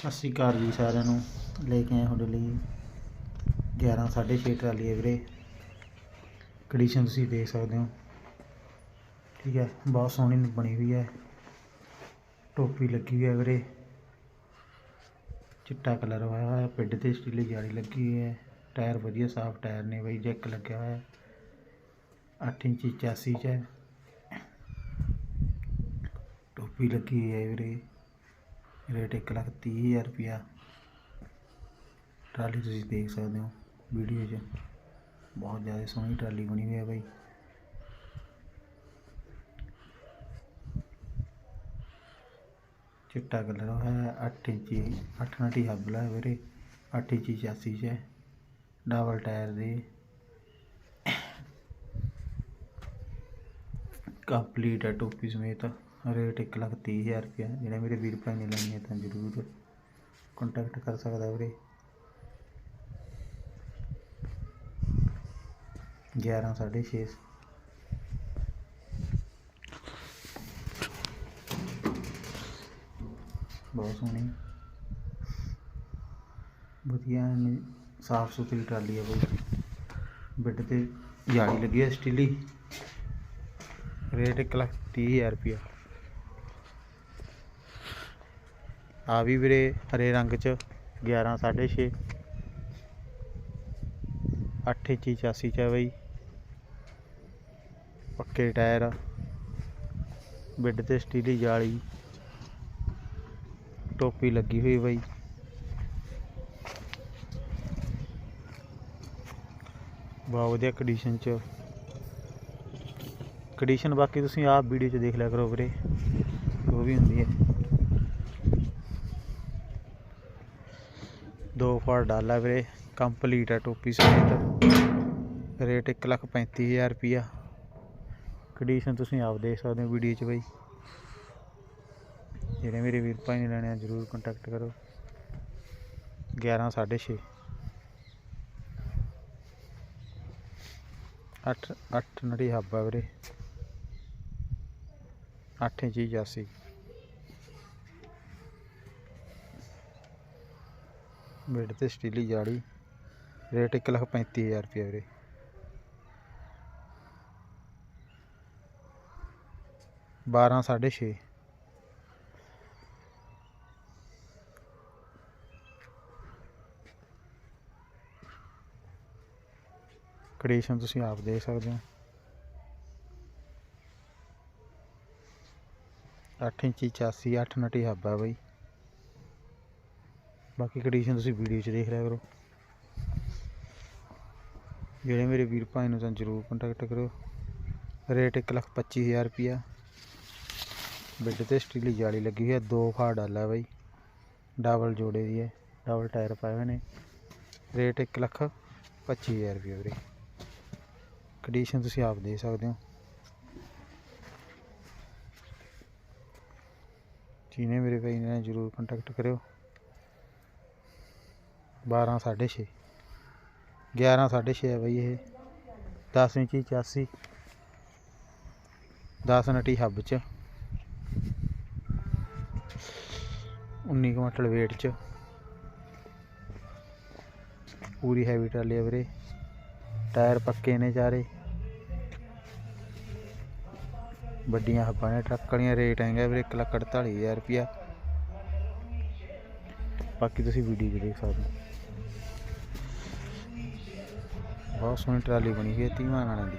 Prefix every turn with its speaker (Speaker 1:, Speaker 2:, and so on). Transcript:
Speaker 1: ਸਤਿ ਸ਼੍ਰੀ ਅਕਾਲ ਜੀ ਸਾਰਿਆਂ ਨੂੰ। ਲੈ ਕੇ ਆਏ ਤੁਹਾਡੇ ਲਈ 11 6:30 ਟਰਾਲੀ ਹੈ ਵੀਰੇ। ਕੰਡੀਸ਼ਨ ਤੁਸੀਂ ਦੇਖ ਸਕਦੇ ਹੋ। ਠੀਕ ਹੈ, ਬਹੁਤ ਸੋਹਣੀ ਬਣੀ ਹੋਈ ਹੈ। ਟੋਪੀ ਲੱਗੀ ਹੋਈ ਹੈ ਵੀਰੇ। ਚਿੱਟਾ ਕਲਰ ਹੋਇਆ ਹੋਇਆ, ਪਿੱਡ ਤੇ ਸਟੀਲੀ ਜਾਲੀ ਲੱਗੀ ਹੋਈ ਹੈ। ਟਾਇਰ ਵਧੀਆ, ਸਾਫ਼ ਟਾਇਰ ਨੇ ਬਈ, ਜੈਕ ਲੱਗਿਆ ਹੋਇਆ। ਹੈ 8 ਇੰਚੀ ਚੈਸੀ ਚ ਹੈ। ਟੋਪੀ ਲੱਗੀ ਹੋਈ ਹੈ ਵੀਰੇ। ਰੇਟ ਇੱਕ ਲੱਖ ਤੀਹ ਹਜ਼ਾਰ ਰੁਪਇਆ। ਟਰਾਲੀ ਤੁਸੀਂ ਦੇਖ ਸਕਦੇ ਹੋ ਵੀਡੀਓ 'ਚ। ਬਹੁਤ ਜ਼ਿਆਦਾ ਸੋਹਣੀ ਟਰਾਲੀ ਬਣੀ ਹੋਈ ਹੈ ਬਾਈ। ਚਿੱਟਾ ਕਲਰ ਹੈ 8 ਇੰਚੀ 8 ਨਟੀ ਹੱਬਲਾ ਹੈ ਵੀਰੇ। 8 ਇੰਚੀ ਚਾਸੀ 'ਚ ਹੈ। ਡਬਲ ਟਾਇਰ ਦੇ। ਕੰਪਲੀਟ ਹੈ ਟੋਪੀ ਸਮੇਤ। ਰੇਟ ਇੱਕ ਲੱਖ ਤੀਹ ਹਜ਼ਾਰ ਰੁਪਇਆ। ਜਿਹੜੇ ਮੇਰੇ ਵੀਰ ਭਾਈ ਨੇ ਲੈਣੀ ਹੈ ਤਾਂ ਜ਼ਰੂਰ ਕੰਟੈਕਟ ਕਰ ਸਕਦਾ ਵੀਰੇ। ਗਿਆਰਾਂ, ਸਾਢੇ ਛੇ ਬਹੁਤ ਸੋਹਣੀ। ਵਧੀਆ ਸਾਫ਼ ਸੁਥਰੀ ਟਰਾਲੀ ਹੈ ਬਈ। ਬਿੱਡ ਤੇ ਜਾਲੀ ਲੱਗੀ ਹੈ ਸਟੀਲੀ ਰੇਟ ਇੱਕ ਲੱਖ ਤੀਹ ਹਜ਼ਾਰ ਰੁਪਇਆ। ਆ ਵੀ ਵੀਰੇ, ਹਰੇ ਰੰਗ ਚ 11 6.5 8 ਇੰਚੀ ਚਾਸੀ ਚ ਹੈ ਬਈ। ਪੱਕੇ ਟਾਇਰ ਬਿੱਡ ਤੇ ਸਟੀਲੀ ਜਾਲੀ। ਟੋਪੀ ਲੱਗੀ ਹੋਈ ਬਈ। ਬਹੁਤ ਵਧੀਆ ਕੰਡੀਸ਼ਨ ਚ। ਕੰਡੀਸ਼ਨ ਬਾਕੀ ਤੁਸੀਂ ਆਪ ਵੀਡੀਓ 'ਚ ਦੇਖ ਲਿਆ ਕਰੋ ਵੀਰੇ। ਉਹ ਵੀ ਹੁੰਦੀ ਹੈ। ਦੋ ਫਾਰ ਡਾਲਾ ਵੀਰੇ, ਕੰਪਲੀਟ ਹੈ ਟੋਪੀ ਸਮੇਤ ਰੇਟ 135000 ਰੁਪਿਆ ਕੰਡੀਸ਼ਨ ਤੁਸੀਂ ਆਪ ਦੇਖ ਸਕਦੇ ਹੋ ਵੀਡੀਓ 'ਚ ਬਾਈ। ਜਿਹੜੇ ਮੇਰੇ ਵੀਰ ਭਾਈ ਨੇ ਲੈਣੇ ਆ, ਜਰੂਰ ਕੰਟੈਕਟ ਕਰੋ। 11 6.5 ਅੱਠ ਅੱਠ ਨੜੀ ਹੱਬਾ ਵੀਰੇ। 8 ਇੰਚੀ ਜਾਸੀ ਬੈਡ ਤੇ ਸਟੀਲੀ ਜਾੜੀ ਰੇਟ 135000 ਰੁਪਏ ਵੀਰੇ। ਬਾਰਾਂ, ਸਾਢੇ ਛੇ। ਕੰਡੀਸ਼ਨ ਤੁਸੀਂ ਆਪ ਦੇਖ ਸਕਦੇ ਹੋ। 8 ਇੰਚੀ ਚਾਸੀ 8 ਨਟੀ ਹੱਬਾ ਬਈ। ਬਾਕੀ ਕੰਡੀਸ਼ਨ ਤੁਸੀਂ ਵੀਡੀਓ 'ਚ ਦੇਖ ਲਿਆ ਕਰੋ। ਜਿਹੜੇ ਮੇਰੇ ਵੀਰ ਭਾਈ ਨੂੰ ਤਾਂ ਜ਼ਰੂਰ ਕੰਟੈਕਟ ਕਰੋ ਰੇਟ 125000 ਰੁਪਿਆ ਬਿੱਡ ਤੇ ਸਟੀਲੀ ਜਾਲੀ ਲੱਗੀ ਹੋਈ ਹੈ ਦੋ ਫਾੜ ਡਾਲਾ ਬਾਈ। ਡਬਲ ਜੋੜੇ ਦੀ ਹੈ ਡਬਲ ਟਾਇਰ ਪਾਏ ਹੋਏ ਨੇ। ਰੇਟ 125000 ਰੁਪਏ ਵੀਰੇ। ਕੰਡੀਸ਼ਨ ਤੁਸੀਂ ਆਪ ਦੇ ਸਕਦੇ ਹੋ। ਜਿਹਨੇ ਮੇਰੇ ਭਾਈ ਨੇ ਜ਼ਰੂਰ ਕੰਟੈਕਟ ਕਰਿਓ। 12 6.5 11 6.5 ਹੈ ਬਈ ਇਹ। 10 ਇੰਚੀ 84 10 ਨਟੀ ਹੱਬ ਚ। 19 ਕੁਇੰਟਲ weight ਚ। ਪੂਰੀ ਹੈਵੀ ਟਰਾਲੀ ਹੈ ਵੀਰੇ। ਟਾਇਰ ਪੱਕੇ ਨੇ ਚਾਰੇ। ਵੱਡੀਆਂ ਹੱਬਾਂ ਨੇ। ਟਰੱਕ ਵਾਲੀਆਂ ਰੇਟ ਹੈਗਾ ਵੀਰੇ 1 ਲੱਖ 48000 ਰੁਪਿਆ ਬਾਕੀ ਤੁਸੀਂ ਵੀਡੀਓ ਵੀ ਦੇਖ ਸਕਦੇ ਹੋ। ਬਹੁਤ ਸੋਹਣੀ ਟਰਾਲੀ ਬਣੀ ਹੋਈ ਹੈ ਧੀਮਾਨ ਵਾਲਿਆਂ ਦੀ।